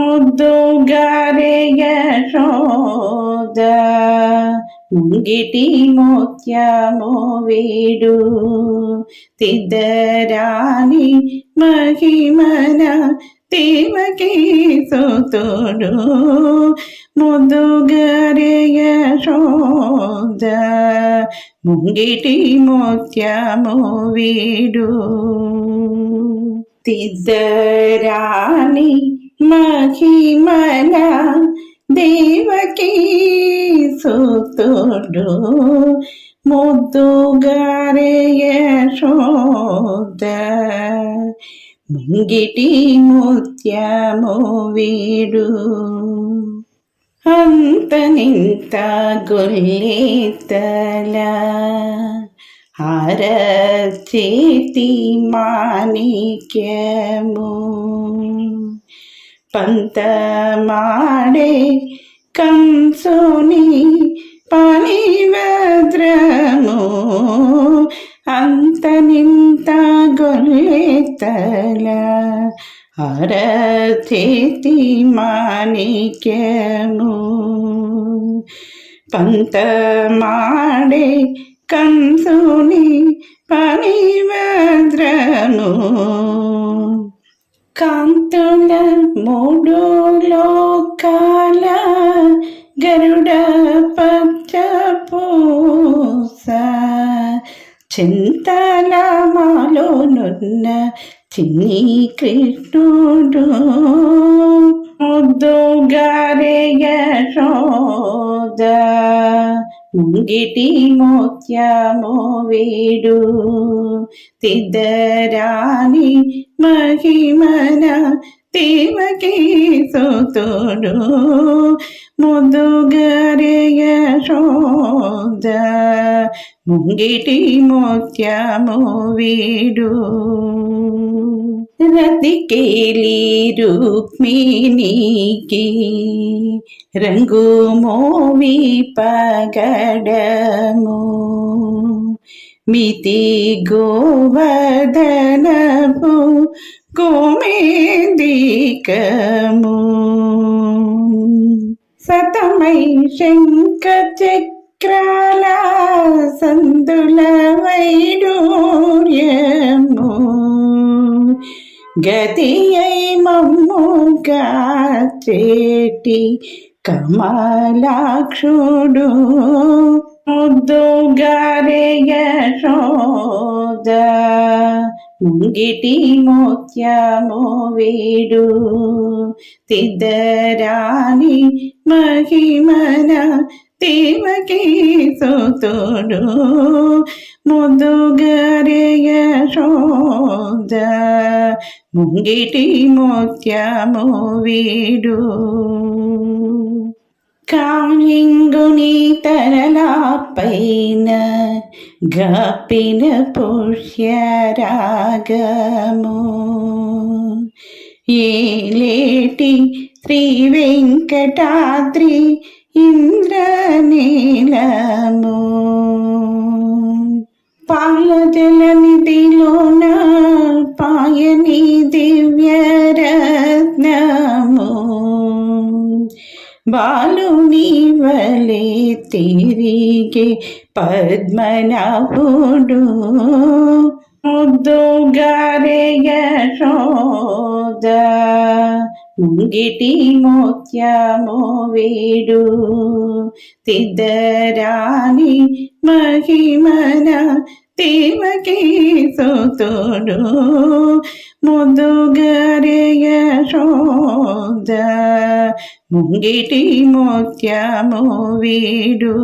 ముద్దుగారే యశోద ముంగిటి ముత్యము వీడు. తిద్దరాని మహిమన దేవకి సుతుడు ముద్దుగారే యశోద ముంగిటి ముత్యము వీడు. తిద్దరాని మహిమల దేవకి సుతుడు ముద్దుగారే యశోద ముంగిటి ముత్యము వీడు అంత నింత గొల్లేతల హారచేతి మాణిక్యము పంతమాడే కంసుని పనివద్రము అంత నింత గొల్లెతల అరచేతి మాణిక్యము పంతమాడే కంసుని పనివద్రము కాంతుల మూడు లోకాల గరుడ పచ్చపూస చింతల మాలోనున్న చిన్ని కృష్ణుడు. ముద్దుగారే యశోద ముంగిటి ముత్యము వీడు. తిద్దరాని మహిమన దేవకి సుతుడు ముదుగరయ శోద ముంగిటి ముత్యము వీడు. రతికేలి రుక్మిణికి రంగు మోవి పగడము. మితి గోవర్ధనపు గోమేదికము సతమై శంక చక్రాల సందుల వైడూర్యము. గతియై మమ్మ చేటి కమలాక్షుడు ముద్దుగారేయశోద ముంగిటి ముత్యము వీడు తిద్దరాని మహిమన దేవకి సుతుడు. ముద్దుగారేయశోద ముంగిటి ముత్యము వీడు కాళింగుని తరలా పైన గప్పిన పుష్యరాగము ఏలేటి శ్రీ వెంకటాద్రి ఇంద్రనీలము బాలుని వలె తిరిగి పద్మనాభుడు ముద్దుగారేయశోద ముంగిటి ముత్యము వీడు తిద్దరాని మహిమన దేవకి సుతుడు ముద్దుగారే ముంగిటి ముత్యము వీడు.